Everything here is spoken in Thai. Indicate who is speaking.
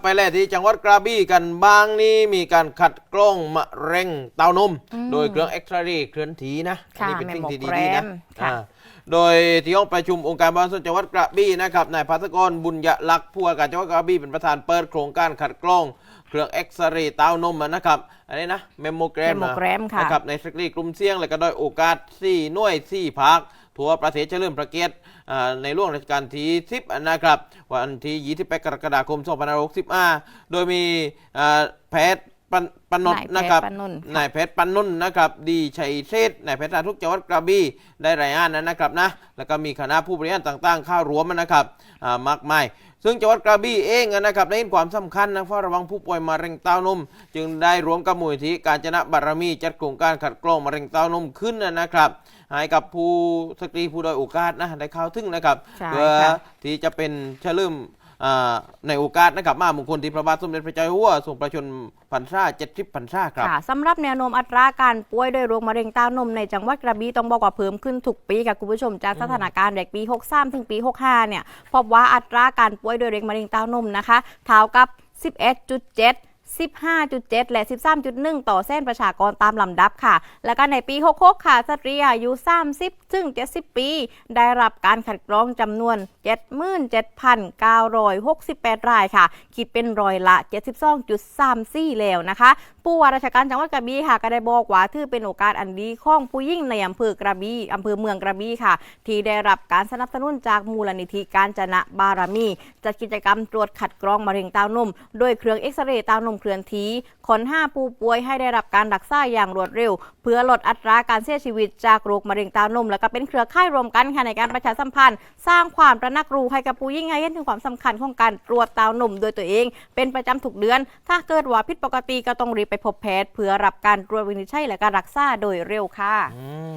Speaker 1: ไปแล่ที่จังหวัดกระบี่กันบ้างนี่มีการคัดกล้องมะเร็งเต้านม
Speaker 2: อืม
Speaker 1: โดยเครื่องเอ็กซเรย์เคลื่อนที่นะอั
Speaker 2: ค่ะ
Speaker 1: นี้เป็นสิ่งที่
Speaker 2: แมมโม
Speaker 1: ดีๆนะ
Speaker 2: แกรมค่ะ
Speaker 1: อ่าโดยที่ห้องประชุมองค์การบริหารส่วนจังหวัดกระบี่นะครับนายภัสกรบุญยลักษณ์ผู้ว่าการจังหวัดกระบี่เป็นประธานเปิดโครงการคัดกล้องเครื่องเอ็กซเรย์เต้านมนะครับอันนี้นะเมมโมแกรม
Speaker 2: แมมโมแกรมค่ะ
Speaker 1: นะครับในสตรีกลุ่มเสี่ยงและก็ด้อยโอกาส4หน่วย4ภาค ทั่วประเทศเฉลิมพระเกียรติในร่วงราชการที่10นะครับวันที่28กรกฎาคม2565โดยมีแพทย์ ปนปนนท์นะครับ
Speaker 2: นายแพทย์ปนนท์ค่ะ
Speaker 1: นายแพทย์ปันนุ่นนะครับ ดีชัยเชษฐ์นายแพทย์สาธารณสุขจังหวัดกระบี่ได้รายงานนั้นนะครับนะ แล้วก็มีคณะผู้บริหารต่างๆเข้ารวมนะครับอ่ามากมาย ซึ่งจังหวัดกระบี่เองนะครับได้เห็นความสำคัญนะเฝ้าระวังผู้ป่วยมะเร็งเต้านม จึงได้รวมกับมูลที่การจนะบารมีจัดโครงการขัดกรองมะเร็งเต้านมขึ้นนะครับให้กับผู้สตรีผู้ด้อยโอกาสนะได้เข้าถึงนะครับ
Speaker 2: ใช่
Speaker 1: เพื่อ
Speaker 2: ค่ะ
Speaker 1: ที่จะเป็นเฉลิมอ่า ในโอกาสนะครับมามงคลที่พระบาทสมเด็จพระเจ้าอยู่หัวทรงประชนพรรษาเจ็ดสิบพรรษาครับ
Speaker 2: สำหรับแนวโน้มอัตราการป่วยด้วยโรคมะเร็งเต้านมในจังหวัดกระบี่ต้องบอกว่าเพิ่มขึ้นทุกปีค่ะคุณผู้ชมจากสถานการณ์เด็กปี 63 ถึงปี 65 เนี่ยพบว่าอัตราการป่วยด้วยโรคมะเร็งเต้านมนะคะเท่ากับ 11.7 15.7 และ 13.1 ต่อเส้นประชากรตามลำดับค่ะ แล้วก็ในปี 66 ค่ะ สตรีอายุ 30 ถึง 70 ปี ได้รับการขัดกรองจำนวน 77,968 รายค่ะ คิดเป็นร้อยละ 72.34 แล้วนะคะ ผู้ว่าราชการจังหวัดกระบี่ค่ะ ก็ได้บอกว่าถือเป็นโอกาสอันดีของผู้ยิ่งในอำเภอกระบี่อำเภอเมืองกระบี่ค่ะ ที่ได้รับการสนับสนุนจากมูลนิธิการจนะบารมี จัดกิจกรรมตรวจคัดกรองมะเร็งเต้านม โดยเครื่องเอ็กซเรย์เต้านมเคลื่อนที่ขนห้าผู้ป่วยให้ได้รับการรักษาอย่างรวดเร็ว เพื่อลดอัตราการเสียชีวิตจากโรคมะเร็งเต้านม แล้วก็เป็นเครือข่ายรวมกันค่ะในการประชาสัมพันธ์ สร้างความระนักรู้ให้กับผู้ยิ่งให้เห็นถึงความสำคัญของการตรวจเต้านมโดยตัวเอง เป็นประจำทุกเดือน ถ้าเกิดว่าผิดปกติก็ต้องรีบไปพบแพทย์เพื่อรับการตรวจวินิจฉัยและการรักษาโดยเร็วค่ะ